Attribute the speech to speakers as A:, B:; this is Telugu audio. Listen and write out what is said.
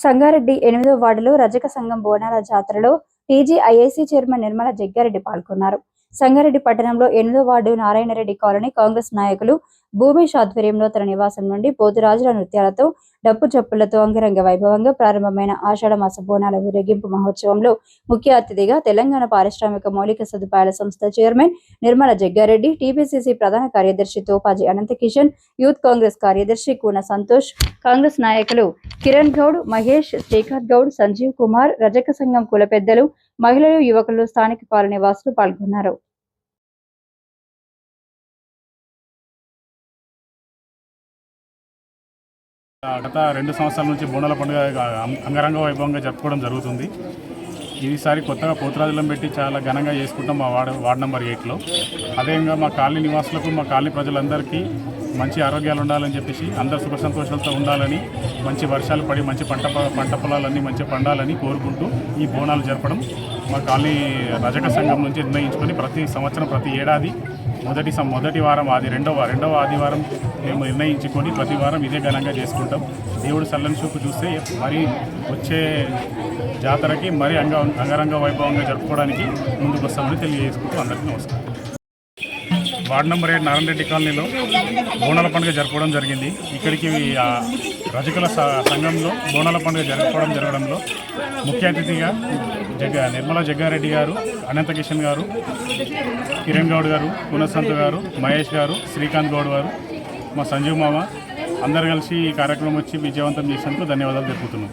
A: సంగారెడ్డి ఎనిమిదో వార్డులో రజక సంఘం బోనాల జాతరలో టీజీఐఐసీ చైర్మన్ నిర్మల జగ్గారెడ్డి పాల్గొన్నారు. సంగారెడ్డి పట్టణంలో ఎనిమిదో వార్డు నారాయణరెడ్డి కాలనీ కాంగ్రెస్ నాయకులు భూమేష్ ఆధ్వర్యంలో తన నివాసం నుండి పోతురాజుల నృత్యాలతో డప్పు చప్పులతో అంగరంగ వైభవంగా ప్రారంభమైన ఆషాఢ మాస బోనాల ఊరేగింపు మహోత్సవంలో ముఖ్య అతిథిగా తెలంగాణ పారిశ్రామిక మౌలిక సదుపాయాల సంస్థ చైర్మన్ నిర్మల జగ్గారెడ్డి టీపీసీసీ ప్రధాన కార్యదర్శి తోపాజీ అనంతకిషన్ యూత్ కాంగ్రెస్ కార్యదర్శి కూన సంతోష్ కాంగ్రెస్ నాయకులు కిరణ్ గౌడ్ మహేష్ శ్రీకాంత్ గౌడ్ సంజీవ్ కుమార్ రజక సంఘం కుల పెద్దలు మహిళలు యువకులు స్థానిక కాలనీ వాసులు పాల్గొన్నారు.
B: గత రెండు సంవత్సరాల నుంచి బోనాల పండుగ అంగరంగ వైభవంగా జరుపుకోవడం జరుగుతుంది. ఈసారి కొత్తగా పోతురాజులం పెట్టి చాలా ఘనంగా చేసుకుంటాం మా వార్డు వార్డు నెంబర్ ఎయిట్లో. అదేవిధంగా మా కాలనీ నివాసులకు మా కాలనీ ప్రజలందరికీ మంచి ఆరోగ్యాలు ఉండాలని చెప్పేసి అందరు సుఖ సంతోషాలతో ఉండాలని మంచి వర్షాలు పడి మంచి పంట పంట పొలాలన్నీ మంచి పండాలని కోరుకుంటూ ఈ బోనాలు జరపడం మా కాలనీ రజక సంఘం నుంచి నిర్ణయించుకొని ప్రతి సంవత్సరం ప్రతి ఏడాది మొదటి సం- మొదటి వారం ఆది రెండవ రెండవ ఆదివారం మేము నిర్ణయించుకొని ప్రతి వారం ఇదే ఘనంగా చేసుకుంటాం. దేవుడు సల్లని చూపు చూస్తే మరి వచ్చే జాతరకి మరి అంగ అంగరంగ వైభవంగా జరుపుకోవడానికి ముందుకు వస్తామని తెలియజేసుకుంటూ అందరికీ నమస్కారం. వార్డు నెంబర్ ఏడు నారాయణరెడ్డి కాలనీలో బోనాల పండుగ జరుపుకోవడం జరిగింది. ఇక్కడికి రజకుల స- సంఘంలో బోనాల పండుగ జరుపుకోవడం జరగడంలో ముఖ్య అతిథిగా జగ నిర్మల జగ్గారెడ్డి గారు అనంత కిషన్ గారు కిరణ్ గౌడ్ గారు పునసంత్ గారు మహేష్ గారు శ్రీకాంత్ గౌడ్ గారు మా సంజీవ్ మామ అందరు కలిసి ఈ కార్యక్రమం వచ్చి విజయవంతం చేసినందుకు ధన్యవాదాలు తెలుపుతున్నాం.